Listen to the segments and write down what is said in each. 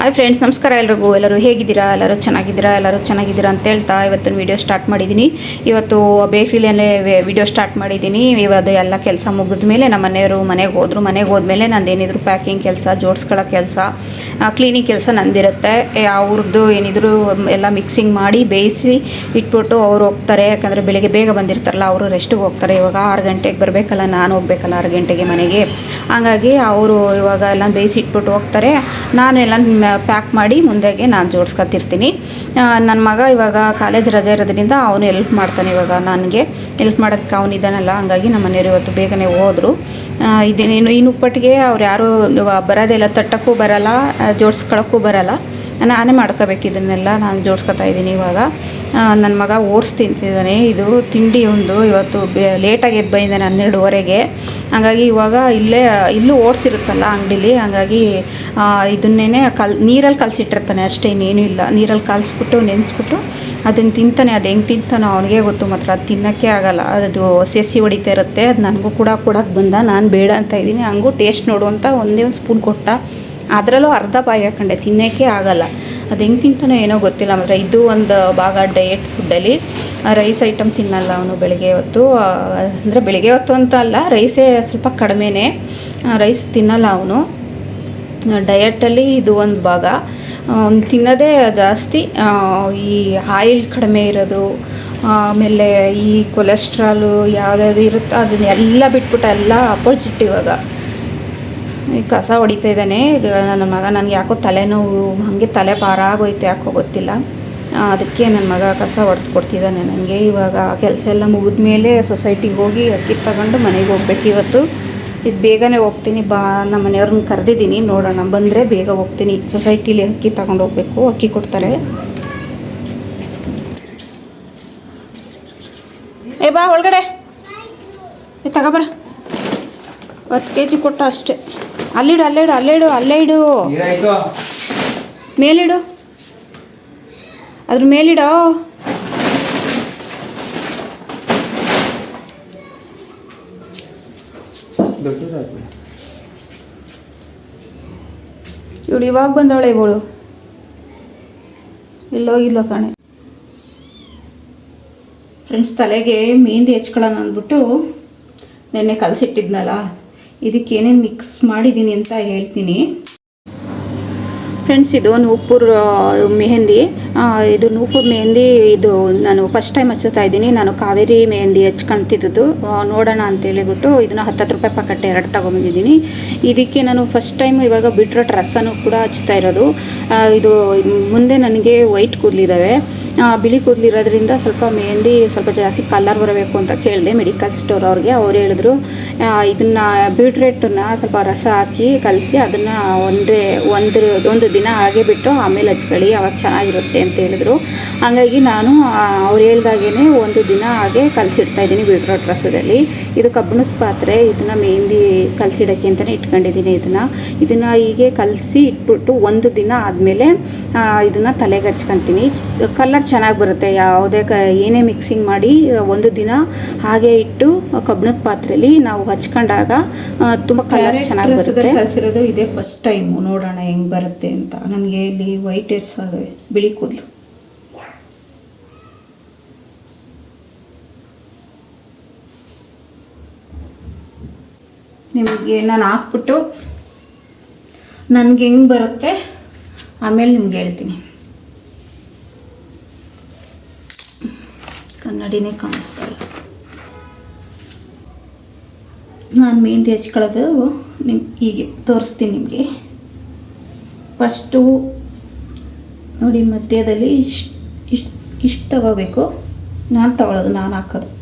Hi friends ನಮಸ್ಕಾರ ಎಲ್ರಿಗೂ. ಎಲ್ಲರೂ ಹೇಗಿದ್ದೀರಾ? ಎಲ್ಲರೂ ಚೆನ್ನಾಗಿದ್ದೀರಾ? ಎಲ್ಲರೂ ಚೆನ್ನಾಗಿದ್ದೀರಾ ಅಂತ ಹೇಳ್ತಾ ಇವತ್ತಿನ ವಿಡಿಯೋ ಸ್ಟಾರ್ಟ್ ಮಾಡಿದ್ದೀನಿ. ಇವತ್ತು ಬೇಕ್ರಿಲೇ ವಿಡಿಯೋ ಸ್ಟಾರ್ಟ್ ಮಾಡಿದ್ದೀನಿ. ಇವತ್ತು ಎಲ್ಲ ಕೆಲಸ ಮುಗಿದ ಮೇಲೆ ನಮ್ಮ ಮನೆಯವರು ಮನೆಗೆ ಹೋದ್ರು. ಮನೆಗೆ ಹೋದ್ಮೇಲೆ ನಂದು ಏನಿದ್ರು ಪ್ಯಾಕಿಂಗ್ ಕೆಲಸ, ಜೋಡಿಸ್ಕೊಳ್ಳೋ ಕೆಲಸ ಕ್ಲೀನಿಂಗ್ ಕೆಲಸ ನಂದಿರುತ್ತೆ. ಅವ್ರದ್ದು ಏನಿದ್ರು ಎಲ್ಲ ಮಿಕ್ಸಿಂಗ್ ಮಾಡಿ ಬೇಯಿಸಿ ಇಟ್ಬಿಟ್ಟು ಅವ್ರು ಹೋಗ್ತಾರೆ. ಯಾಕಂದರೆ ಬೆಳಿಗ್ಗೆ ಬೇಗ ಬಂದಿರ್ತಾರಲ್ಲ, ಅವರು ರೆಸ್ಟಿಗೆ ಹೋಗ್ತಾರೆ. ಇವಾಗ ಆರು ಗಂಟೆಗೆ ಬರಬೇಕಲ್ಲ, ನಾನು ಹೋಗ್ಬೇಕಲ್ಲ ಆರು ಗಂಟೆಗೆ ಮನೆಗೆ. ಹಾಗಾಗಿ ಅವರು ಇವಾಗ ಎಲ್ಲ ಬೇಯಿಸಿ ಇಟ್ಬಿಟ್ಟು ಹೋಗ್ತಾರೆ. ನಾನು ಎಲ್ಲ ಪ್ಯಾಕ್ ಮಾಡಿ ಮುಂದೆಗೆ ನಾನು ಜೋಡಿಸ್ಕೊತಿರ್ತೀನಿ ನನ್ನ ಮಗ ಇವಾಗ ಕಾಲೇಜ್ ರಜೆ ಇರೋದ್ರಿಂದ ಅವನು ಎಲ್ಪ್ ಮಾಡ್ತಾನೆ ಇವಾಗ. ನನಗೆ ಎಲ್ಪ್ ಮಾಡೋದಕ್ಕೆ ಅವನಿದ್ದಾನಲ್ಲ ಹಂಗಾಗಿ ನಮ್ಮ ಮನೆಯವರು ಇವತ್ತು ಬೇಗನೆ ಹೋದರು. ಇದೇನು ಇನ್ನು ಪಟ್ಟಿಗೆ ಅವ್ರು ಯಾರೂ ಬರೋದೆಲ್ಲ ತಟ್ಟಕ್ಕೂ ಬರಲ್ಲ ಜೋಡ್ಸ್ಕೊಳ್ಳೋಕ್ಕೂ ಬರಲ್ಲ. ನಾನೇ ಮಾಡ್ಕೋಬೇಕು ಇದನ್ನೆಲ್ಲ, ನಾನು ಜೋಡಿಸ್ಕೊತಾ ಇದ್ದೀನಿ ಇವಾಗ. ನನ್ನ ಮಗ ಓಟ್ಸ್ ತಿಂತಿದ್ದಾನೆ ಇದು ತಿಂಡಿ ಒಂದು ಇವತ್ತು ಲೇಟಾಗಿ ಎದ್ದು ಬಂದಿದ್ದಾನೆ ಹನ್ನೆರಡುವರೆಗೆ. ಹಾಗಾಗಿ ಇವಾಗ ಇಲ್ಲೇ, ಇಲ್ಲೂ ಓಟ್ಸ್ ಇರುತ್ತಲ್ಲ ಅಂಗಡೀಲಿ. ಹಾಗಾಗಿ ಇದನ್ನೇ ಕಲ್, ನೀರಲ್ಲಿ ಕಲಸಿಟ್ಟಿರ್ತಾನೆ ಅಷ್ಟೇ, ಇನ್ನೇನೂ ಇಲ್ಲ. ನೀರಲ್ಲಿ ಕಲಿಸ್ಬಿಟ್ಟು, ನೆನೆಸ್ಬಿಟ್ಟು ಅದನ್ನು ತಿಂತಾನೆ. ಅದು ಹೆಂಗೆ ತಿಂತಾನೋ ಅವನಿಗೆ ಗೊತ್ತು ಮಾತ್ರ. ಅದು ತಿನ್ನೋಕ್ಕೆ ಆಗಲ್ಲ. ಅದು ಸಸಿ ಹೊಡಿತಾ ಇರುತ್ತೆ. ಅದು ನನಗೂ ಕೂಡ ಕೊಡೋಕ್ಕೆ ಬಂದ. ನಾನು ಬೇಡ ಅಂತ ಇದ್ದೀನಿ. ಹಂಗೂ ಟೇಸ್ಟ್ ನೋಡುವಂಥ ಒಂದೇ ಒಂದು ಸ್ಪೂನ್ ಕೊಟ್ಟ. ಅದರಲ್ಲೂ ಅರ್ಧ ಬಾಯಿ ಹಾಕೊಂಡೆ. ತಿನ್ನೋಕ್ಕೆ ಆಗಲ್ಲ. ಅದು ಹೆಂಗೆ ತಿಂತಾನೋ ಏನೋ ಗೊತ್ತಿಲ್ಲ. ಮಾತ್ರ ಇದು ಒಂದು ಭಾಗ ಡಯೆಟ್ ಫುಡ್ಡಲ್ಲಿ ರೈಸ್ ಐಟಮ್ ತಿನ್ನಲ್ಲ ಅವನು ಬೆಳಗ್ಗೆ ಹೊತ್ತು. ಅಂದರೆ ಬೆಳಗ್ಗೆ ಹೊತ್ತು ಅಂತ ಅಲ್ಲ ರೈಸೇ ಸ್ವಲ್ಪ ಕಡಿಮೆನೇ ರೈಸ್ ತಿನ್ನಲ್ಲ ಅವನು. ಡಯಟಲ್ಲಿ ಇದು ಒಂದು ಭಾಗ. ಅವ್ನು ತಿನ್ನೋದೇ ಜಾಸ್ತಿ ಈ ಆಯಿಲ್ ಕಡಿಮೆ ಇರೋದು, ಆಮೇಲೆ ಈ ಕೊಲೆಸ್ಟ್ರಾಲು ಯಾವ್ದ್ಯಾವ್ದು ಇರುತ್ತೋ ಅದನ್ನೆಲ್ಲ ಬಿಟ್ಬಿಟ್ಟು ಎಲ್ಲ ಅಪೋಸಿಟ್ ಇವಾಗ. ಈ ಕಸ ಹೊಡಿತಾ ಇದ್ದಾನೆ. ನನ್ನ ಮಗ ನನಗೆ ಯಾಕೋ ತಲೆನೋವು, ಹಾಗೆ ತಲೆ ಭಾರ ಆಗೋಯ್ತು ಯಾಕೋ ಗೊತ್ತಿಲ್ಲ. ಅದಕ್ಕೆ ನನ್ನ ಮಗ ಕಸ ಹೊಡೆದು ಕೊಡ್ತಿದ್ದಾನೆ ನನಗೆ. ಇವಾಗ ಕೆಲಸ ಎಲ್ಲ ಮುಗಿದ ಮೇಲೆ ಸೊಸೈಟಿಗೆ ಹೋಗಿ ಅಕ್ಕಿ ತಗೊಂಡು ಮನೆಗೆ ಹೋಗ್ಬೇಕು ಇವತ್ತು. ಇದು ಬೇಗನೆ ಹೋಗ್ತೀನಿ, ಬಾ, ನಮ್ಮ ಮನೆಯವ್ರನ್ನ ಕರೆದಿದ್ದೀನಿ. ನೋಡೋಣ, ಬಂದರೆ ಬೇಗ ಹೋಗ್ತೀನಿ. ಸೊಸೈಟಿಲಿ ಅಕ್ಕಿ ತಗೊಂಡು ಹೋಗ್ಬೇಕು, ಅಕ್ಕಿ ಕೊಡ್ತಾರೆ. ಏ, ಬಾ, ಒಳಗಡೆ. ಏ ತಗೋಬರ ಹತ್ತು ಕೆ ಜಿ ಕೊಟ್ಟ ಅಷ್ಟೇ. ಅಲ್ಲಿಡು ಅಲ್ಲಿಡು ಅಲ್ಲಿಡು ಅಲ್ಲೇ ಇಡು ಮೇಲಿಡು. ಅದ್ರ ಮೇಲಿಡೋ. ಇವಳು ಇವಾಗ ಬಂದವಳೆ ಇವಳು. ಇಲ್ಲೋಗಿಲ್ಲ ಕಾಣೆ. ಫ್ರೆಂಡ್ಸ್ ತಲೆಗೆ ಮೆಹಂದಿ ಹೆಚ್ಕೊಳ್ಳೋಣ ಅಂದ್ಬಿಟ್ಟು ನೆನ್ನೆ ಕಲಸಿಟ್ಟಿದ್ನಲ್ಲ? ಇದಕ್ಕೆ ಏನೇನು ಮಿಕ್ಸ್ ಮಾಡಿದ್ದೀನಿ ಅಂತ ಹೇಳ್ತೀನಿ. ಫ್ರೆಂಡ್ಸ್ ಇದು ನೂಪುರ್ ಮೆಹಂದಿ. ಇದು ನೂಪುರ್ ಮೆಹಂದಿ, ಇದು ನಾನು ಫಸ್ಟ್ ಟೈಮ್ ಹಚ್ಚುತ್ತಾ ಇದ್ದೀನಿ. ನಾನು ಕಾವೇರಿ ಮೆಹಂದಿ ಹಚ್ಕೊಳ್ತಿದ್ದು ನೋಡೋಣ ಅಂತ ಹೇಳಿಬಿಟ್ಟು ಇದನ್ನ ಹತ್ತತ್ತು ರೂಪಾಯಿ ಪಕಟ್ಟೆ ಎರಡು ತಗೊಂಬಂದಿದ್ದೀನಿ. ಇದಕ್ಕೆ ನಾನು ಫಸ್ಟ್ ಟೈಮ್ ಇವಾಗ ಬಿಟ್ರೋಟ್ ರಸನೂ ಕೂಡ ಹಚ್ತಾ ಇರೋದು. ಇದು ಮುಂದೆ ನನಗೆ ವೈಟ್ ಕೂದಲಿದ್ದಾವೆ ಬಿಳಿ ಕೂದಲಿರೋದ್ರಿಂದ ಸ್ವಲ್ಪ ಮೆಹಂದಿ ಸ್ವಲ್ಪ ಜಾಸ್ತಿ ಕಲರ್ ಬರಬೇಕು ಅಂತ ಕೇಳಿದೆ ಮೆಡಿಕಲ್ ಸ್ಟೋರ್ ಅವ್ರಿಗೆ. ಅವ್ರು ಹೇಳಿದ್ರು ಇದನ್ನು ಬೀಟ್ರೇಟನ್ನ ಸ್ವಲ್ಪ ರಸ ಹಾಕಿ ಕಲಸಿ ಅದನ್ನು ಒಂದೇ, ಒಂದು ಒಂದು ಹಾಗೆ ಬಿಟ್ಟು ಆಮೇಲೆ ಹಚ್ಕೊಳ್ಳಿ ಅವಾಗ ಚೆನ್ನಾಗಿರುತ್ತೆ ಅಂತ ಹೇಳಿದ್ರು. ಹಾಗಾಗಿ ನಾನು ಅವ್ರು ಹೇಳ್ದಾಗೇ ಒಂದು ದಿನ ಹಾಗೆ ಕಲಸಿಡ್ತಾ ಇದ್ದೀನಿ ಬೀಟ್ರೋಟ್ ರಸದಲ್ಲಿ ಇದು ಕಬ್ಬಿಣದ ಪಾತ್ರೆ ಇದನ್ನು ಮೆಹಂದಿ ಕಲಸಿಡೋಕ್ಕೆ ಅಂತಲೇ ಇಟ್ಕೊಂಡಿದ್ದೀನಿ ಇದನ್ನು. ಇದನ್ನು ಹೀಗೆ ಕಲಸಿ ಇಟ್ಬಿಟ್ಟು ಒಂದು ದಿನ ಆದಮೇಲೆ ಇದನ್ನು ತಲೆಗೆ ಹಚ್ಕೊತೀನಿ. ಕಲರ್ ಚೆನ್ನಾಗಿ ಬರುತ್ತೆ. ಯಾವುದೇ ಕ ಏನೇ ಮಿಕ್ಸಿಂಗ್ ಮಾಡಿ ಒಂದು ದಿನ ಹಾಗೆ ಇಟ್ಟು ಕಬ್ಬಿಣದ ಪಾತ್ರೆಯಲ್ಲಿ ನಾವು ಹಚ್ಕೊಂಡಾಗ ತುಂಬ ಕಲರ್ ಚೆನ್ನಾಗಿ ಬರುತ್ತೆ. ಕಲಿಸಿರೋದು ಇದೇ ಫಸ್ಟ್ ಟೈಮು ನೋಡೋಣ ಹೆಂಗೆ ಬರುತ್ತೆ ಅಂತ. ನನಗೆ ಇಲ್ಲಿ ವೈಟ್ ಆಗವೆ ಬಿಳಿ ಕೂದಲು. ನಿಮಗೆ ನಾನು ಹಾಕ್ಬಿಟ್ಟು ನನಗೆ ಹೆಂಗೆ ಬರುತ್ತೆ ಆಮೇಲೆ ನಿಮ್ಗೆ ಹೇಳ್ತೀನಿ. ಕನ್ನಡಿನೇ ಕಾಣಿಸ್ತಾ ನಾನು ಮೆಹಂದಿ ಹಚ್ಕೊಳ್ಳೋದು ನಿಮ್ ಹೀಗೆ ತೋರಿಸ್ತೀನಿ ನಿಮಗೆ. ಫಸ್ಟು ನೋಡಿ ಮಧ್ಯದಲ್ಲಿ ಇಷ್ಟು ಇಷ್ಟು ಇಷ್ಟು ತಗೋಬೇಕು. ನಾನು ತಗೊಳ್ಳೋದು ನಾನು ಹಾಕೋದು.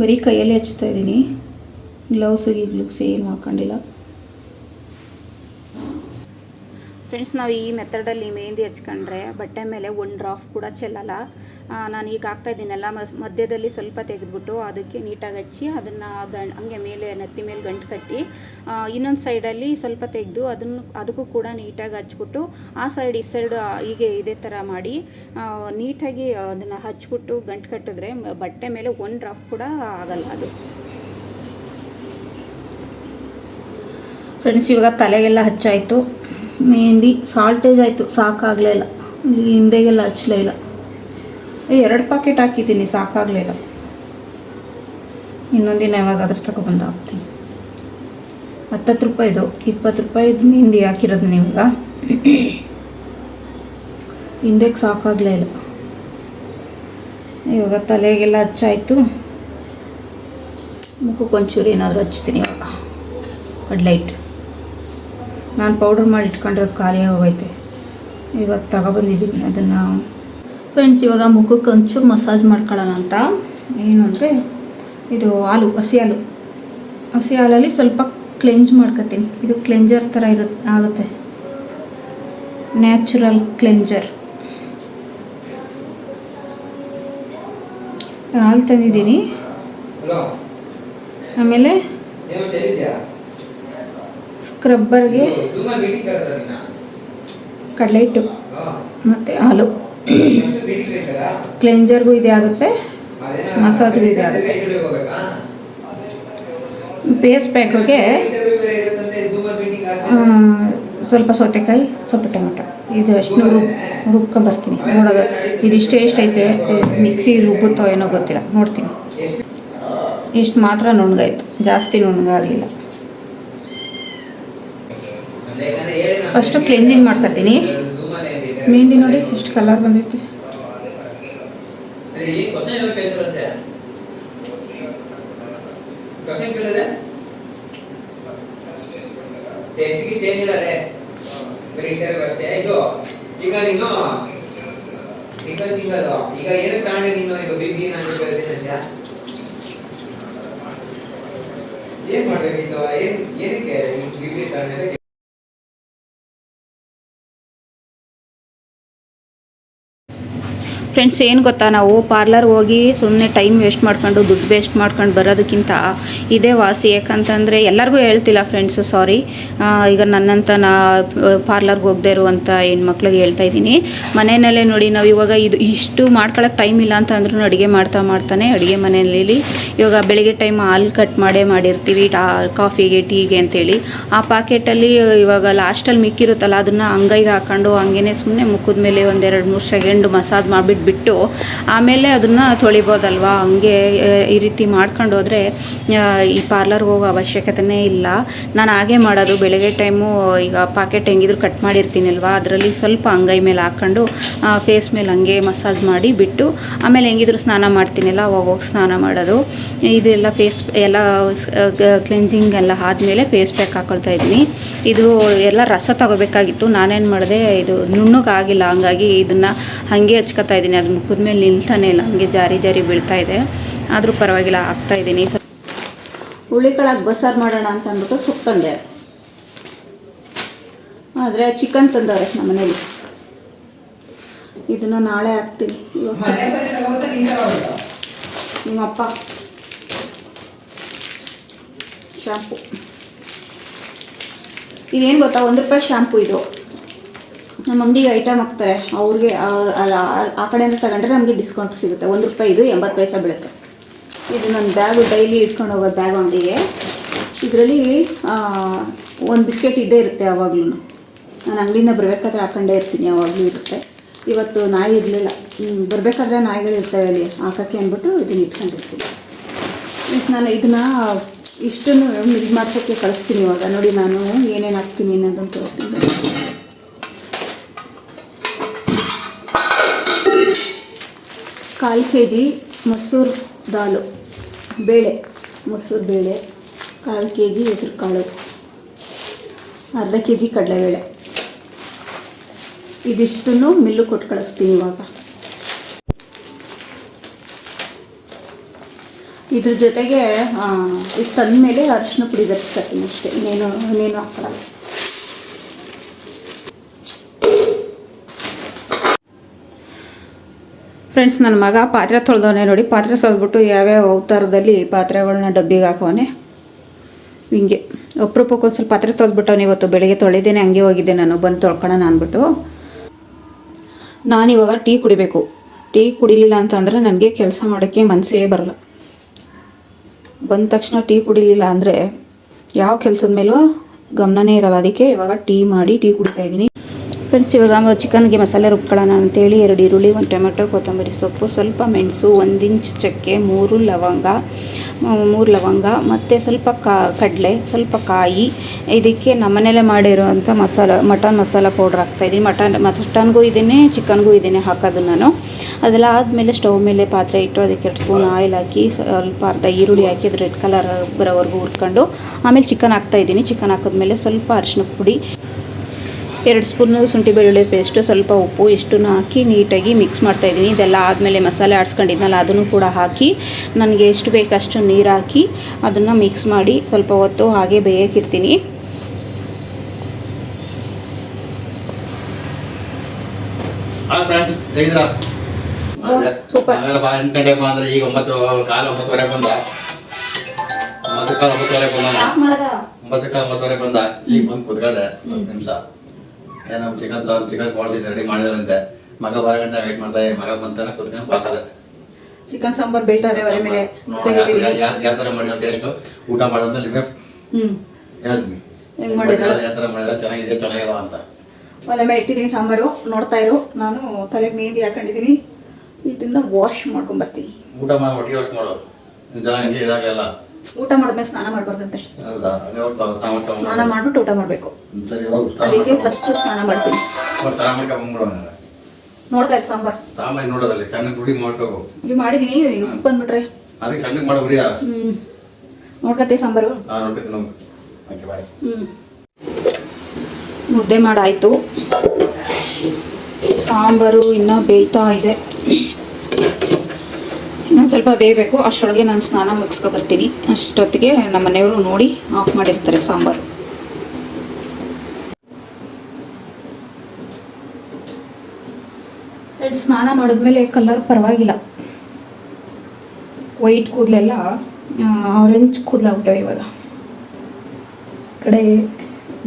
ಬರೀ ಕೈಯಲ್ಲಿ ಹಚ್ತಾ ಇದ್ದೀನಿ. ಗ್ಲೌಸ್ ಗ್ಲೂಸ್ ಏನು ಹಾಕೊಂಡಿಲ್ಲ ಫ್ರೆಂಡ್ಸ್ ನಾವು ಈ ಮೆಥಡಲ್ಲಿ ಮೆಹಂದಿ ಹಚ್ಕೊಂಡ್ರೆ ಬಟ್ಟೆ ಮೇಲೆ ಒಂದು ಡ್ರಾಪ್ ಕೂಡ ಚೆಲ್ಲಲ್ಲ. ನಾನು ಈಗ ಹಾಕ್ತಾ ಇದ್ದೀನಲ್ಲ ಮಧ್ಯದಲ್ಲಿ ಸ್ವಲ್ಪ ತೆಗೆದ್ಬಿಟ್ಟು ಅದಕ್ಕೆ ನೀಟಾಗಿ ಹಚ್ಚಿ ಅದನ್ನು ಗಂ ಹಂಗೆ ಮೇಲೆ, ನೆತ್ತಿ ಮೇಲೆ ಗಂಟು ಕಟ್ಟಿ ಇನ್ನೊಂದು ಸೈಡಲ್ಲಿ ಸ್ವಲ್ಪ ತೆಗೆದು ಅದನ್ನು, ಅದಕ್ಕೂ ಕೂಡ ನೀಟಾಗಿ ಹಚ್ಬಿಟ್ಟು, ಆ ಸೈಡ್, ಈ ಸೈಡ್ ಹೀಗೆ ಇದೇ ಥರ ಮಾಡಿ ನೀಟಾಗಿ ಅದನ್ನು ಹಚ್ಬಿಟ್ಟು ಗಂಟು ಕಟ್ಟಿದ್ರೆ ಬಟ್ಟೆ ಮೇಲೆ ಒನ್ ಡ್ರಾಪ್ ಕೂಡ ಆಗಲ್ಲ ಅದು. ಫ್ರೆಂಡ್ಸ್, ಇವಾಗ ತಲೆಗೆಲ್ಲ ಹಚ್ಚಾಯಿತು. ಮೆಹಂದಿ ಸಾಲ್ಟೇಜ್ ಆಯಿತು, ಸಾಕಾಗಲೇ ಇಲ್ಲಿ. ಹಿಂದೆಗೆಲ್ಲ ಹಚ್ಚಲೇ ಇಲ್ಲ. ಎರಡು ಪಾಕೆಟ್ ಹಾಕಿದ್ದೀನಿ, ಸಾಕಾಗಲಿಲ್ಲ. ಇನ್ನೊಂದಿನ ಯಾವಾಗಾದ್ರೂ ತಗೊಬಂದು ಹಾಕ್ತೀನಿ. ಹತ್ತತ್ತು ರೂಪಾಯಿದು, ಇಪ್ಪತ್ತು ರೂಪಾಯಿದು ಮೆಹಂದಿ ಹಾಕಿರೋದು ನೀವಾಗ? ಹಿಂದೆಗೆ ಸಾಕಾಗಲೇ ಇಲ್ಲ. ಇವಾಗ ತಲೆಗೆಲ್ಲ ಹಚ್ಚಾಯಿತು. ಮುಖಕ್ಕೆ ಒಂಚೂರು ಏನಾದರೂ ಹಚ್ತೀನಿ ಇವಾಗ. ಕಡ್ಲೈಟ್ ನಾನು ಪೌಡ್ರ್ ಮಾಡಿ ಇಟ್ಕೊಂಡಿರೋದು ಖಾಲಿ ಹೋಗೈತೆ ಇವಾಗ ತಗೊಬಂದಿದ್ದೀನಿ ಅದನ್ನು ಫ್ರೆಂಡ್ಸ್ ಇವಾಗ ಮುಖಕ್ಕೆ ಒಂಚೂರು ಮಸಾಜ್ ಮಾಡ್ಕೊಳ್ಳೋಣ ಅಂತ. ಏನು ಅಂದರೆ ಇದು ಹಾಲು ಹಸಿ ಹಾಲು. ಹಸಿ ಹಾಲಲ್ಲಿ ಸ್ವಲ್ಪ ಕ್ಲೆಂಜ್ ಮಾಡ್ಕೊತೀನಿ. ಇದು ಕ್ಲೆಂಜರ್ ಥರ ಇರುತ್ತೆ ಆಗುತ್ತೆ. ನ್ಯಾಚುರಲ್ ಕ್ಲೆಂಜರ್ ಹಾಲು ತಂದಿದ್ದೀನಿ. ಆಮೇಲೆ ಸ್ಕ್ರಬ್ಬರ್ಗೆ ಕಡಲೆ ಹಿಟ್ಟು ಮತ್ತು ಹಾಲು? ಕ್ಲೆಂಜರ್ಗೂ ಇದೇ ಆಗುತ್ತೆ, ಮಸಾಜ್ಗೂ ಇದೆ ಆಗುತ್ತೆ. ಬೇಸ್ ಪ್ಯಾಕಿಗೆ ಸ್ವಲ್ಪ ಸೌತೆಕಾಯಿ, ಸ್ವಲ್ಪ ಟೊಮೆಟೊ. ಇದು ಅಷ್ಟು ರುಬ್ ರುಬ್ಕೊಂಬರ್ತೀನಿ ನೋಡೋದು ಇದಿಷ್ಟು ಎಷ್ಟೈತೆ ಮಿಕ್ಸಿ ರುಬ್ಬುತ್ತೋ ಏನೋ ಗೊತ್ತಿಲ್ಲ. ನೋಡ್ತೀನಿ. ಇಷ್ಟು ಮಾತ್ರ ನುಣ್ಣಗಾಯ್ತು ಜಾಸ್ತಿ ನುಣ್ಣಗಾಗಲಿಲ್ಲ ಫಸ್ಟು ಕ್ಲೆನ್ಸಿಂಗ್ ಮಾಡ್ಕೊತೀನಿ? ಮೆಹಂದಿ ನೋಡಿ ಎಷ್ಟು ಕಲರ್ ಬಂದೈತೆ ಈಗ ನೀನು, ಈಗ ಸಿಂಗಲ್ ಈಗ ಏನು ಕಾರಣ ನೀನು ಈಗ ಅಷ್ಟೇ. ಏನ್ ಮಾಡ್ಬೇಕಿತ್ತು ಏನ್, ಏನಕ್ಕೆ ತಗೊಂಡೆ ಫ್ರೆಂಡ್ಸ್ ಏನು ಗೊತ್ತಾ? ನಾವು ಪಾರ್ಲರ್ ಹೋಗಿ ಸುಮ್ಮನೆ ಟೈಮ್ ವೇಸ್ಟ್ ಮಾಡ್ಕೊಂಡು, ದುಡ್ಡು ವೇಸ್ಟ್ ಮಾಡ್ಕೊಂಡು ಬರೋದಕ್ಕಿಂತ ಇದೇ ವಾಸಿ. ಯಾಕಂತಂದರೆ ಎಲ್ಲರಿಗೂ ಹೇಳ್ತಿಲ್ಲ ಫ್ರೆಂಡ್ಸ್ ಸಾರಿ ಈಗ ನನ್ನಂತ ನಾ ಪಾರ್ಲರ್ಗೆ ಹೋಗದೆ ಇರುವಂಥ ಹೆಣ್ಮಕ್ಳಿಗೆ ಹೇಳ್ತಾ ಇದ್ದೀನಿ. ಮನೆಯಲ್ಲೇ ನೋಡಿ, ನಾವು ಇವಾಗ ಇದು ಇಷ್ಟು ಮಾಡ್ಕೊಳಕ್ಕೆ ಟೈಮ್ ಇಲ್ಲ ಅಂತ ಅಂದ್ರೂ ಅಡುಗೆ ಮಾಡ್ತಾ ಮಾಡ್ತಾನೆ ಅಡುಗೆ ಮನೆಯಲ್ಲಿ. ಇವಾಗ ಬೆಳಿಗ್ಗೆ ಟೈಮ್ ಹಾಲು ಕಟ್ ಮಾಡೇ ಮಾಡಿರ್ತೀವಿ ಟಾ ಕಾಫಿಗೆ ಟೀಗೆ ಅಂತೇಳಿ. ಆ ಪಾಕೆಟಲ್ಲಿ ಇವಾಗ ಲಾಸ್ಟಲ್ಲಿ ಮಿಕ್ಕಿರುತ್ತಲ್ಲ, ಅದನ್ನು ಅಂಗೈಗೆ ಹಾಕೊಂಡು ಹಂಗೇನೆ ಸುಮ್ಮನೆ ಮುಖದ ಮೇಲೆ ಒಂದೆರಡು ಮೂರು ಸೆಕೆಂಡ್ ಮಸಾಜ್ ಮಾಡಿಬಿಟ್ಟು ಬಿಟ್ಟು ಆಮೇಲೆ ಅದನ್ನು ತೊಳಿಬೋದಲ್ವಾ? ಹಂಗೆ ಈ ರೀತಿ ಮಾಡ್ಕೊಂಡು ಹೋದರೆ ಈ ಪಾರ್ಲರ್ಗೆ ಹೋಗೋ ಅವಶ್ಯಕತೆನೇ ಇಲ್ಲ. ನಾನು ಹಾಗೆ ಮಾಡೋದು. ಬೆಳಗ್ಗೆ ಟೈಮು ಈಗ ಪಾಕೆಟ್ ಹೆಂಗಿದ್ರು ಕಟ್ ಮಾಡಿರ್ತೀನಲ್ವಾ? ಅದರಲ್ಲಿ ಸ್ವಲ್ಪ ಅಂಗೈ ಮೇಲೆ ಹಾಕ್ಕೊಂಡು ಫೇಸ್ ಮೇಲೆ ಹಂಗೆ ಮಸಾಜ್ ಮಾಡಿ ಬಿಟ್ಟು, ಆಮೇಲೆ ಹೆಂಗಿದ್ರು ಸ್ನಾನ ಮಾಡ್ತೀನಲ್ಲ, ಅವಾಗ ಹೋಗಿ ಸ್ನಾನ ಮಾಡೋದು. ಇದೆಲ್ಲ ಫೇಸ್ ಎಲ್ಲ ಕ್ಲೆನ್ಸಿಂಗ್ ಎಲ್ಲ ಆದಮೇಲೆ ಫೇಸ್ ಪ್ಯಾಕ್ ಹಾಕೊಳ್ತಾ ಇದ್ದೀನಿ. ಇದು ಎಲ್ಲ ರಸ ತಗೋಬೇಕಾಗಿತ್ತು. ನಾನೇನು ಮಾಡಿದೆ, ಇದು ನುಣ್ಣಗಾಗಿಲ್ಲ. ಹಂಗಾಗಿ ಇದನ್ನು ಹಾಗೆ ಹಚ್ಕೊತಾ ಇದ್ದೀನಿ. ಅದು ಮುಖದ ಮೇಲೆ ನಿಲ್ತಾನೆ ಇಲ್ಲ. ಹಂಗೆ ಜಾರಿ ಜಾರಿ ಬೀಳ್ತಾ ಇದೆ. ಆದರೂ ಪರವಾಗಿಲ್ಲ ಹಾಕ್ತಾ ಇದ್ದೀನಿ. ಹುಳಿಕಾಳಾಗಿ ಬಸಾರು ಮಾಡೋಣ ಅಂತ ಅಂದ್ಬಿಟ್ಟು ಸುಕ್ ತಂದೆ. ಆದರೆ ಚಿಕನ್ ತಂದವ್ರೆ ನಮ್ಮನೇಲಿ. ಇದನ್ನು ನಾಳೆ ಹಾಕ್ತೀನಿ. ನಿಮ್ಮಪ್ಪ. ಶಾಂಪು. ಇದೇನು ಗೊತ್ತಾ? ಒಂದು ರೂಪಾಯಿ ಶಾಂಪು ಇದು. ನಮ್ಮ ಅಂಗಡಿಗೆ ಐಟಮ್ ಹಾಕ್ತಾರೆ. ಅವ್ರಿಗೆ, ಆ- ಕಡೆಯಿಂದ ತಗೊಂಡ್ರೆ ನಮಗೆ ಡಿಸ್ಕೌಂಟ್ ಸಿಗುತ್ತೆ. ಒಂದು ರೂಪಾಯಿ ಇದು, ಎಂಬತ್ತು ಪೈಸೆ ಬೀಳುತ್ತೆ. ಇದು ನನ್ನ ಬ್ಯಾಗು ಡೈಲಿ ಇಟ್ಕೊಂಡು ಹೋಗೋ ಬ್ಯಾಗ್ ಅಂಗಡಿಗೆ. ಇದರಲ್ಲಿ ಒಂದು ಬಿಸ್ಕೆಟ್ ಇದ್ದೇ ಇರುತ್ತೆ ಯಾವಾಗಲೂ. ನಾನು ಅಂಗಡಿಯಿಂದ ಬರಬೇಕಾದ್ರೆ ಹಾಕೊಂಡೇ ಇರ್ತೀನಿ, ಯಾವಾಗಲೂ ಇರುತ್ತೆ. ಇವತ್ತು ನಾಯಿ ಇರಲಿಲ್ಲ. ಬರಬೇಕಾದ್ರೆ ನಾಯಿಗಳು ಇರ್ತವೆ ಅಲ್ಲಿ. ಹಾಕೋಕ್ಕೆ ಅಂದ್ಬಿಟ್ಟು ಇದನ್ನ ಇಟ್ಕೊಂಡಿರ್ತೀನಿ. ನಾನು ಇದನ್ನ ಇಷ್ಟನ್ನು ಇದು ಮಾಡ್ಸೋಕ್ಕೆ ಕಳಿಸ್ತೀನಿ ಇವಾಗ. ನೋಡಿ ನಾನು ಏನೇನು ಹಾಕ್ತೀನಿ ಅನ್ನೋದನ್ನು ತೋರಿಸ್ತೀನಿ. ಕಾಲು ಕೆ ಜಿ ಮೊಸರು ದಾಲು, ಬೇಳೆ, ಮೊಸರು ಬೇಳೆ, ಕಾಲು ಕೆ ಜಿ ಹೆಸರು ಕಾಳು, ಅರ್ಧ ಕೆ ಜಿ ಕಡಲೆಬೇಳೆ. ಇದಿಷ್ಟನ್ನು ಮಿಲ್ಲು ಕೊಟ್ಟು ಕಳಿಸ್ತೀನಿ ಇವಾಗ. ಇದ್ರ ಜೊತೆಗೆ ಇದು ಇದು ತಂದಮೇಲೆ ಅರಿಶಿನ ಪುಡಿ ಬೆರೆಸ್ಕೊತೀನಿ ಅಷ್ಟೇ. ಇನ್ನೇನು ಇನ್ನೇನು ಹಾಕಲ್ಲ. ಫ್ರೆಂಡ್ಸ್ ನನ್ನ ಮಗ ಪಾತ್ರೆ ತೊಳೆದವನೇ ನೋಡಿ. ಪಾತ್ರೆ ತೊಳೆದ್ಬಿಟ್ಟು ಯಾವ್ಯಾವ ಅವತಾರದಲ್ಲಿ ಪಾತ್ರೆಗಳನ್ನ ಡಬ್ಬಿಗೆ ಹಾಕೋನೆ ಹಿಂಗೆ. ಅಪ್ರೂಪಕ್ಕೆ ಒಂದು ಸ್ವಲ್ಪ ಪಾತ್ರೆ ತೊಳೆದ್ಬಿಟ್ಟವನು ಇವತ್ತು. ಬೆಳಿಗ್ಗೆ ತೊಳೆದೇನೆ ಹಂಗೆ ಹೋಗಿದ್ದೆ ನಾನು. ಬಂದು ತೊಳ್ಕೊಳ್ಳೋಣ ಅಂದ್ಬಿಟ್ಟು. ನಾನಿವಾಗ ಟೀ ಕುಡಿಬೇಕು. ಟೀ ಕುಡಿಲಿಲ್ಲ ಅಂತಂದರೆ ನನಗೆ ಕೆಲಸ ಮಾಡೋಕ್ಕೆ ಮನಸ್ಸೇ ಬರಲ್ಲ. ಬಂದ ತಕ್ಷಣ ಟೀ ಕುಡಿಲಿಲ್ಲ ಅಂದರೆ ಯಾವ ಕೆಲಸದ ಮೇಲೂ ಗಮನನೇ ಇರಲ್ಲ. ಅದಕ್ಕೆ ಇವಾಗ ಟೀ ಮಾಡಿ ಟೀ ಕುಡಿತಾ ಇದ್ದೀನಿ. ಫ್ರೆಂಡ್ಸ್, ಇವಾಗ ಚಿಕನ್ಗೆ ಮಸಾಲೆ ರುಬ್ಕೊಳ್ಳೋಣ ಅಂತೇಳಿ ಎರಡು ಈರುಳ್ಳಿ, ಒಂದು ಟೊಮೆಟೊ, ಕೊತ್ತಂಬರಿ ಸೊಪ್ಪು, ಸ್ವಲ್ಪ ಮೆಣಸು, ಒಂದು ಇಂಚ್ ಚಕ್ಕೆ, ಮೂರು ಲವಂಗ ಮೂರು ಲವಂಗ, ಮತ್ತು ಸ್ವಲ್ಪ ಕಡಲೆ, ಸ್ವಲ್ಪ ಕಾಯಿ. ಇದಕ್ಕೆ ನಮ್ಮನೇಲೆ ಮಾಡಿರೋವಂಥ ಮಸಾಲ, ಮಟನ್ ಮಸಾಲ ಪೌಡ್ರ್ ಹಾಕ್ತಾಯಿದ್ದೀನಿ ಮಟನ್, ಮಟನ್ಗೂ ಇದ್ದೀನಿ ಚಿಕನ್ಗೂ ಇದ್ದೀನಿ ಹಾಕೋದು ನಾನು. ಅದೆಲ್ಲ ಆದಮೇಲೆ ಸ್ಟವ್ ಮೇಲೆ ಪಾತ್ರೆ ಇಟ್ಟು ಅದಕ್ಕೆ ಎರಡು ಸ್ಪೂನ್ ಆಯಿಲ್ ಹಾಕಿ, ಸ್ವಲ್ಪ ಅರ್ಧ ಈರುಳ್ಳಿ ಹಾಕಿ ಅದು ರೆಡ್ ಕಲರ್ ಬರೋವರೆಗೂ ಹುರ್ಕೊಂಡು, ಆಮೇಲೆ ಚಿಕನ್ ಹಾಕ್ತಾಯಿದ್ದೀನಿ ಚಿಕನ್ ಹಾಕಿದ್ಮೇಲೆ ಸ್ವಲ್ಪ ಅರಿಶಿನ ಪುಡಿ ಎರಡು ಸ್ಪೂನು ಶುಂಠಿ ಬೆಳ್ಳುಳ್ಳಿ ಪೇಸ್ಟು ಸ್ವಲ್ಪ ಉಪ್ಪು ಇಷ್ಟನ್ನು ಹಾಕಿ ನೀಟಾಗಿ ಮಿಕ್ಸ್ ಮಾಡ್ತಾಯಿದ್ದೀನಿ ಇದೆಲ್ಲ ಆದಮೇಲೆ ಮಸಾಲೆ ಆಡಿಸ್ಕೊಂಡಿದ್ನಲ್ಲ ಅದನ್ನು ಕೂಡ ಹಾಕಿ ನನಗೆ ಎಷ್ಟು ಬೇಕಷ್ಟು ನೀರು ಹಾಕಿ ಅದನ್ನು ಮಿಕ್ಸ್ ಮಾಡಿ ಸ್ವಲ್ಪ ಹೊತ್ತು ಹಾಗೆ ಬೇಯಕ್ಕಿಡ್ತೀನಿ ಸೂಪರ್. ಎಂಟು ಗಂಟೆಗೆ ಬಂದ್ರೆ ಈಗ ಒಂಬತ್ತು ಕಾಲ ಒಂಬತ್ತುವರೆ ಬಂದ. ಒಂಬತ್ತು ಕಾಲ ಒಂಬತ್ತುವರೆಗೆ ಬಂದ. ಒಂಬತ್ತು ಕಾಲ ಒಂಬತ್ತುವರೆಗೆ ಬಂದ. ಈಗ ಬಂದು ಕುತ್ಕೊಂಡೆ ನಿಮಿಷ. ಏನೋ ಚಿಕನ್ ಸಾರು ಚಿಕನ್ ಕ್ವಾಲಿಟಿ ರೆಡಿ ಮಾಡಿದ್ರಂತೆ. ಮಗ ಬರೋ ಗಂಟೆ ವೇಟ್ ಮಾಡ್ತಾ. ಮಗ ಬಂತಾನೆ ಕುತ್ಕೊಂಡು ಪಾಸ್ ಆದ. ಚಿಕನ್ ಸಾಂಬಾರ್ ಬೇಯ್ತಾ ಇದೆ ಒಲೆ ಮೇಲೆ. ಯಾವ ಥರ ಮಾಡಿದ ಟೇಸ್ಟು ಊಟ ಮಾಡೋದು ನಿಮಗೆ ಹ್ಮ್. ಹೇಳ್ತೀನಿ. ಹೆಂಗ್ ಮಾಡಿದ್ರು? ಯಾವ ಥರ ಮಾಡಿದ್ರೆ? ಚೆನ್ನಾಗಿದೆ ಚೆನ್ನಾಗಿಲ್ಲ ಅಂತ. ಒಲೆ ಮೇಲೆ ಇಟ್ಟಿದ್ದೀನಿ ಸಾಂಬಾರು. ನೋಡ್ತಾ ಇರು. ನಾನು ತಲೆಗೆ ಮೆಹಂದಿ ಹಾಕೊಂಡಿದ್ದೀನಿ. ಇದನ್ನ ವಾಶ್ ಮಾಡ್ಕೊಂಬರ್ತೀನಿ ಊಟ ಮಾಡಿ ಒಟ್ಟಿಗೆ ವಾಶ್ ಮಾಡು ಚೆನ್ನಾಗಿ ಇದಾಗೆಲ್ಲ ಊಟ ಮಾಡಿದ್ಮೇಲೆ ಸ್ನಾನ ಮಾಡ್ಬಾರ್ದಂತೆ. ಸ್ನಾನ ಮಾಡ್ಬಿಟ್ಟು ಊಟ ಮಾಡಬೇಕು. ಅದಕ್ಕೆ ಫಸ್ಟ್ ಸ್ನಾನ ಮಾಡ್ತೀನಿ. ನೋಡ್ತಾ ಇರು ಸಾಂಬಾರು. ನೋಡೋದಲ್ಲಿ ಮಾಡ್ಕೋಬೇಕು. ಉಪ್ಪು ಬಂದ್ಬಿಟ್ರೆ. ಅದಕ್ಕೆ ಮಾಡೋ ನೋಡ್ಕೊತೀವಿ ಸಾಂಬಾರು. ಮುದ್ದೆ ಮಾಡಾಯ್ತು. ಸಾಂಬಾರು ಇನ್ನೂ ಬೇಯ್ತಾ ಇದೆ. ಇನ್ನೊಂದು ಸ್ವಲ್ಪ ಬೇಯಬೇಕು ಅಷ್ಟೊಳಗೆ ನಾನು ಸ್ನಾನ ಮುಗಿಸ್ಕೊ ಬರ್ತೀನಿ. ಅಷ್ಟೊತ್ತಿಗೆ ನಮ್ಮ ಮನೆಯವರು ನೋಡಿ ಆಫ್ ಮಾಡಿರ್ತಾರೆ ಸಾಂಬಾರು. ಸ್ನಾನ ಮಾಡಿದ್ಮೇಲೆ ಕಲರ್ ಪರವಾಗಿಲ್ಲ. ವೈಟ್ ಕೂದಲೆಲ್ಲ ಆರೆಂಜ್ ಕೂದಲಾಗ್ಬಿಟ್ಟವೆ ಇವಾಗ. ಕಡೆ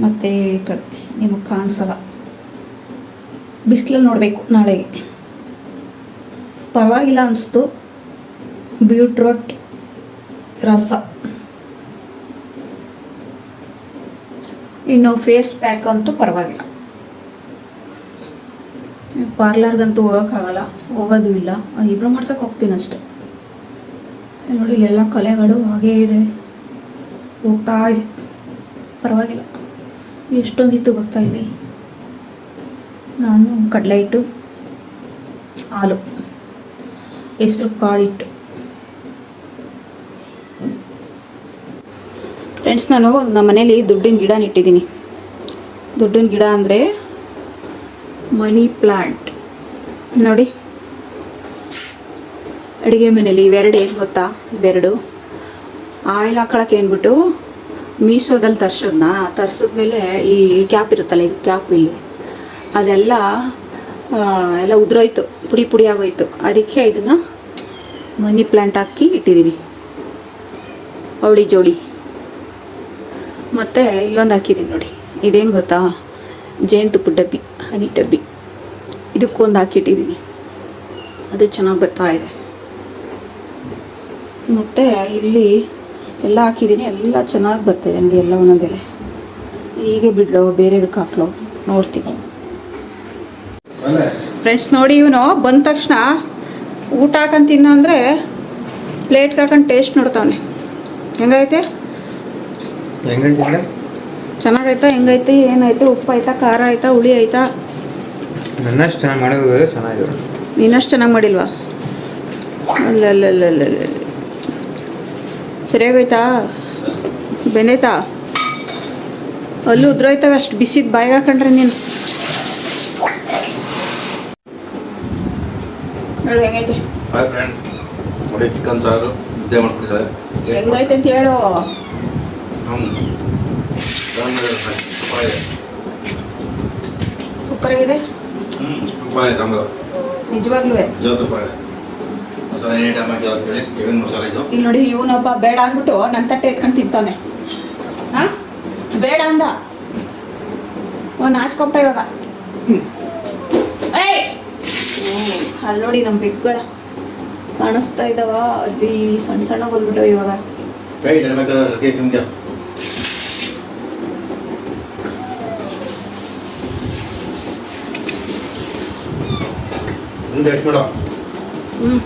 ಮತ್ತೆ ಕಡೆ ನಿಮಗೆ ಕಾಣಿಸಲ್ಲ. ಬಿಸಿಲಲ್ಲಿ ನೋಡಬೇಕು ನಾಳೆಗೆ. ಪರವಾಗಿಲ್ಲ ಅನಿಸ್ತು. ಬೀಟ್ರೋಟ್ ರಸ. ಇನ್ನು ಫೇಸ್ ಪ್ಯಾಕ್ ಅಂತೂ ಪರವಾಗಿಲ್ಲ. ಪಾರ್ಲರ್ಗಂತೂ ಹೋಗೋಕ್ಕಾಗಲ್ಲ, ಹೋಗೋದು ಇಲ್ಲ. ಇಬ್ಬರು ಮಾಡ್ಸೋಕೆ ಹೋಗ್ತೀನಿ ಅಷ್ಟೆ. ನೋಡಿ, ಇಲ್ಲೆಲ್ಲ ಕಲೆಗಳು ಹಾಗೇ ಇದೆ. ಹೋಗ್ತಾ ಇದೆ. ಪರವಾಗಿಲ್ಲ. ಎಷ್ಟೊಂದಿತ್ತು ಗೊತ್ತಾ ಇಲ್ಲಿ? ನಾನು ಕಡಲೆ ಹಿಟ್ಟು ಹಾಲು ಹೆಸರು ಕಾಳಿಟ್ಟು. ಫ್ರೆಂಡ್ಸ್ ನಾನು ನಮ್ಮ ಮನೇಲಿ ದುಡ್ಡಿನ ಗಿಡ ನೆಟ್ಟಿದ್ದೀನಿ. ದುಡ್ಡಿನ ಗಿಡ ಅಂದರೆ ಮನಿ ಪ್ಲಾಂಟ್. ನೋಡಿ. ಅಡುಗೆ ಮನೇಲಿ ಇವೆರಡು ಏನು ಗೊತ್ತಾ? ಇವೆರಡು. ಆಯಿಲ್ ಹಾಕೊಳಕ್ಕೆ ಏನ್ಬಿಟ್ಟು ಮೀಶೋದಲ್ಲಿ ತರ್ಸೋದನ್ನ ತರ್ಸಿದ್ಮೇಲೆ ಈ ಕ್ಯಾಪ್ ಇರುತ್ತಲ್ಲ, ಇದು ಕ್ಯಾಪ್ ಇಲ್ಲಿ. ಅದೆಲ್ಲ ಎಲ್ಲ ಉದುರೋಯ್ತು. ಪುಡಿ ಪುಡಿ ಆಗೋಯ್ತು. ಅದಕ್ಕೆ ಇದನ್ನು ಮನಿ ಪ್ಲ್ಯಾಂಟ್ ಹಾಕಿ ಇಟ್ಟಿದ್ದೀನಿ. ಅವಳಿ ಜೋಡಿ ಮತ್ತು ಇಲ್ಲೊಂದು ಹಾಕಿದ್ದೀನಿ ನೋಡಿ. ಇದೇನು ಗೊತ್ತಾ? ಜೇನುತುಪ್ಪದ ಡಬ್ಬಿ, ಹನಿ ಡಬ್ಬಿ. ಇದಕ್ಕೊಂದು ಹಾಕಿಟ್ಟಿದ್ದೀನಿ ಅದು ಚೆನ್ನಾಗಿ ಬರ್ತಾ ಇದೆ. ಮತ್ತು ಇಲ್ಲಿ ಎಲ್ಲ ಹಾಕಿದ್ದೀನಿ ಎಲ್ಲ ಚೆನ್ನಾಗಿ ಬರ್ತಾಯಿದೆ ನೋಡಿ, ಎಲ್ಲ ಒಂದೊಂದೆಲೆ ಹೀಗೆ ಬಿಡ್ಲೋ ಬೇರೆದಕ್ಕೆ ಹಾಕ್ಲೋ, ನೋಡ್ತೀನಿ. ಫ್ರೆಂಡ್ಸ್ ನೋಡಿ ಇವನು ಬಂದ ತಕ್ಷಣ ಊಟ ಹಾಕೊಂಡು ತಿನ್ನೋ ಅಂದರೆ ಪ್ಲೇಟ್ಗೆ ಹಾಕೊಂಡು ಟೇಸ್ಟ್ ನೋಡ್ತಾವನೆ. ಹೆಂಗೈತೆ ಹೆಂಗೈತೆ ಚೆನ್ನಾಗೈತಾ ಹೆಂಗೈತೆ ಏನೈತೆ ಉಪ್ಪು ಆಯ್ತಾ ಖಾರ ಆಯ್ತಾ ಹುಳಿ ಆಯ್ತಾ? ನನ್ನಷ್ಟು ಚೆನ್ನಾಗಿ ಮಾಡೋದು ಚೆನ್ನಾಗಿದೆ. ನೀನಷ್ಟು ಚೆನ್ನಾಗಿ ಮಾಡಿಲ್ವಾ? ಅಲ್ಲ. ಸರಿಯಾಗೋಯ್ತಾ? ಬೆಂದೈತಾ ಅಲ್ಲೂ ಉದ್ರೋಯ್ತಾವೆ ಅಷ್ಟು ಬಿಸಿದ ಬಾಯಿಗೆ ಹಾಕೊಂಡ್ರೆ ನೀನು. ಹೇಳು ಹೆಂಗೈತೆ? ಚಿಕನ್ ಸಾರು ಹೆಂಗೈತೆ ಅಂತ ಹೇಳು. ಸೂಪರ್ ಇದೆ ನಿಜವಾಗ್ಲೂ. ಇಲ್ಲಿ ನೋಡಿ, ಇವನೊಬ್ಬ ಬೇಡ ಅಂದ್ಬಿಟ್ಟು ನನ್ನ ತಟ್ಟೆ ಎತ್ಕೊಂಡು ತಿಂತಾನೆ. ಹಾ? ಬೇಡ ಅಂದ. ಒಂದು ನಾಚ್ಕೊಬಿಟ್ಟ ಇವಾಗ. ಅಲ್ಲಿ ನೋಡಿ ನಮ್ಮ ಬೆಗ್ಗಳ. ಕಾಣಿಸ್ತಾ ಇದಾವ. ಅಲ್ಲಿ ಸಣ್ಣ ಸಣ್ಣ ಬಂದ್ಬಿಟ್ಟವ ಇವಾಗ ಕೈ ನೆನಪಾಯ್ತು ಕೇಕ್ ನಿಮಗೆ ಒಂದು ಎಷ್ಟು ಮೇಡಮ್ ಹ್ಞೂ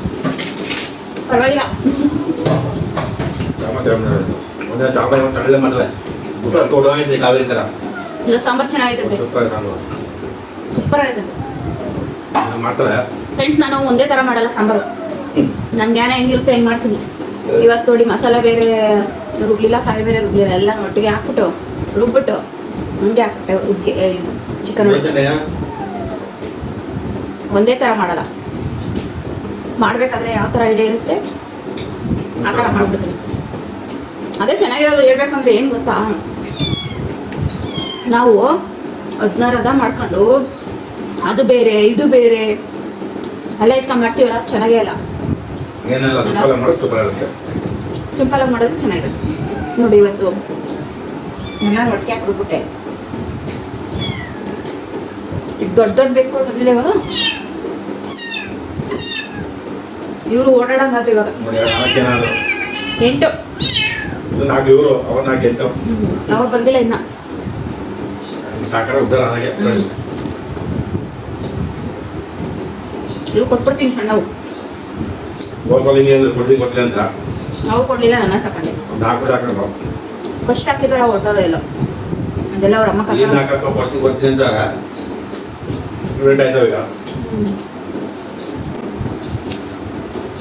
ಪರವಾಗಿಲ್ಲ. ಮತ್ತೆ ಒಂದೇ ಚಾಪಾಯಿ ಒಂದು ತಳ್ಳೆ ಮಾಡಿದ್ರೆ ಊಟ ಕೊಡೋಯ್ತು ಕಾವೇರಿ ಥರ. ಇಲ್ಲ ಸಾಂಬಾರು ಚೆನ್ನಾಗೈತೆ ಸೂಪರ್ ಸಾಂಬಾರು. ಸೂಪರ್ ಆಗಿದೆ ಮಾಡ್ತಾರೆ. ಫ್ರೆಂಡ್ಸ್ ನಾನು ಒಂದೇ ಥರ ಮಾಡಲ್ಲ ಸಾಂಬಾರು. ನನ್ನ ಜ್ಞಾನ ಹೆಂಗಿರುತ್ತೆ ಹೆಂಗೆ ಮಾಡ್ತೀನಿ. ಇವತ್ತು ನೋಡಿ ಮಸಾಲೆ ಬೇರೆ ರುಬ್ಲಿಲ್ಲ ಕಾಯಿ ಬೇರೆ ರುಬ್ಲಿಲ್ಲ ಎಲ್ಲ ಒಟ್ಟಿಗೆ ಹಾಕ್ಬಿಟ್ಟು ರುಬ್ಬಿಟ್ಟು ಹಂಗೆ ಹಾಕ್ಬಿಟ್ಟೆ ಚಿಕನ್? ಒಂದೇ ಥರ ಮಾಡಲ್ಲ. ಮಾಡಬೇಕಾದ್ರೆ ಯಾವ ಥರ ಐಡಿಯಾ ಇರುತ್ತೆ ಆ ಥರ ಮಾಡ್ಬಿಡ್ತೀನಿ. ಅದೇ ಚೆನ್ನಾಗಿರೋದು ಹೇಳ್ಬೇಕಂದ್ರೆ ಏನು ಗೊತ್ತಾ? ನಾವು ಹದಿನಾರದ ಮಾಡ್ಕೊಂಡು ಅದು ಬೇರೆ ಇದು ಬೇರೆ ಎಲ್ಲ ಇಟ್ಕೊಂಡು ಮಾಡ್ತೀವಲ್ಲ ಅದು ಚೆನ್ನಾಗೇ ಇಲ್ಲ ಸಿಂಪಲ್ ಆಗಿ ಮಾಡೋದು ಚೆನ್ನಾಗಿರುತ್ತೆ. ನೋಡಿ ಇವತ್ತು ಎಲ್ಲ ಒಟ್ಟಿಗೆ ಹಾಕ್ಬಿಟ್ಬಿಟ್ಟೆ. ಈಗ ದೊಡ್ಡ ದೊಡ್ಡ ಬೇಕು ಬಂದಿಲ್ಲ ಇವಾಗ? ಇವರು ಓಡಾಡಂಗಾತ ಇವಾಗ. ನೋಡಿ ನಾಲ್ಕು ಜನ ಅದು ಎಂಟು. ಇದು ನಾಲ್ಕು ಇವರು ಅವ್ರು ನಾಲ್ಕು ಎಂಟು. ಅವ್ರು ಬಂದಿಲ್ಲ ಇನ್ನ. ಸಾಕಾರ ಉದ್ದಾರ ಹಾಗೆ. ಹ್ಮ್. ಇವು ಕೊಟ್ಬಿಡ್ತೀನಿ ಸಣ್ಣವು ಹೋದ್ಸಲ ಹಿಂಗೆ ಅಂದ್ರೆ ಕೊಡ್ತೀನಿ ಕೊಟ್ಟಿಲ್ಲ ಅಂತ. ನಾವು ಕೊಡ್ಲಿಲ್ಲ ನನ್ನ ಸಾಕೊಂಡೆ ಒಂದು ಹಾಕ್ಬಿಟ್ಟು ಹಾಕೊಂಡು ಫಸ್ಟ್ ಹಾಕಿದ್ರೆ ಹೊರಟೋದೇ ಇಲ್ಲ ಅದೆಲ್ಲ ಅವ್ರ ಅಮ್ಮ ಏನು ಕರ್ಕೊಂಡು ಹಾಕಕ್ಕ ಕೊಡ್ತೀನಿ ಕೊಡ್ತೀನಿ ಅಂತ. ರೇಟ್ ಆಯ್ತಾವ ಈಗ?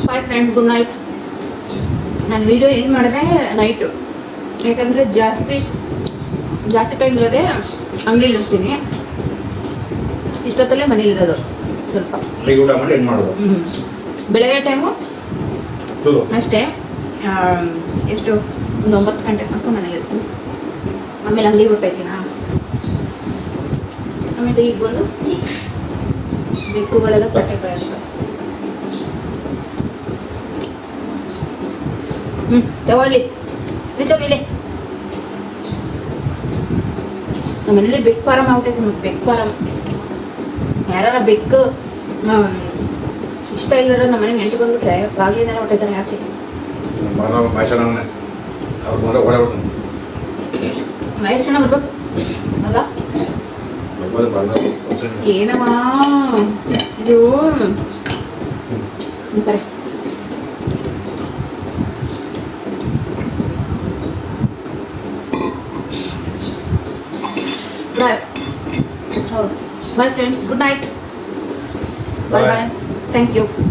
ಬಾಯ್ ಫ್ರೆಂಡ್ ಗುಡ್ ನೈಟ್ ನಾನು ವಿಡಿಯೋ ಎಂಡ್ ಮಾಡಿದೆ ನೈಟು ಯಾಕಂದರೆ ಜಾಸ್ತಿ ಜಾಸ್ತಿ ಟೈಮ್ ಇರೋದೇ ಅಂಗಡಿಲಿ ಇರ್ತೀನಿ. ಇಷ್ಟೊತ್ತಲ್ಲೇ ಮನೇಲಿರೋದು ಸ್ವಲ್ಪ. ಹ್ಞೂ ಬೆಳಗ್ಗೆ ಟೈಮು ಅಷ್ಟೇ. ಎಷ್ಟು? ಒಂದು ಒಂಬತ್ತು ಗಂಟೆ ತನಕ ಮನೇಲಿರ್ತೀನಿ ಆಮೇಲೆ ಅಂಗಡಿ ಹೊಟ್ಟೈತೀನ ಆಮೇಲೆ ಈಗ ಬಂದು ಬೆಕ್ಕುಗಳೆಲ್ಲ ತಟ್ಟೆ ಕಾಯಿರ್ತವೆ ಹ್ಞೂ ತಗೊಳ್ಳಿ. ನಿಂತೋಗಿಲ್ಲಿ ನಮ್ಮ ಮನೇಲಿ ಬೆಕ್ಕು ಫಾರಮ್ ಆಗ್ಬಿಟ್ಟೈತೆ ನಮ್ಗೆ ಬೆಕ್ಕು ಫಾರಮ್ ಯಾರ ಬೆಕ್ಕು ಇಷ್ಟ ಇಲ್ಲರ ನಮ್ಮ ಮನೆ ನೆಂಟು ಬಂದ್ಬಿಟ್ರೆ ಬಾಗಿಲಿಂದನೇ ಹೊಟ್ಟಿದ್ದಾರೆ ಆಚೆ ಮಹೇಶ್ ಅಣ್ಣ ಬರ್ಬೇಕು ಅಲ್ಲ? ಏನವಾ ಇದು ಅಂತಾರೆ Bye friends. Good night. Bye bye. bye. Thank you.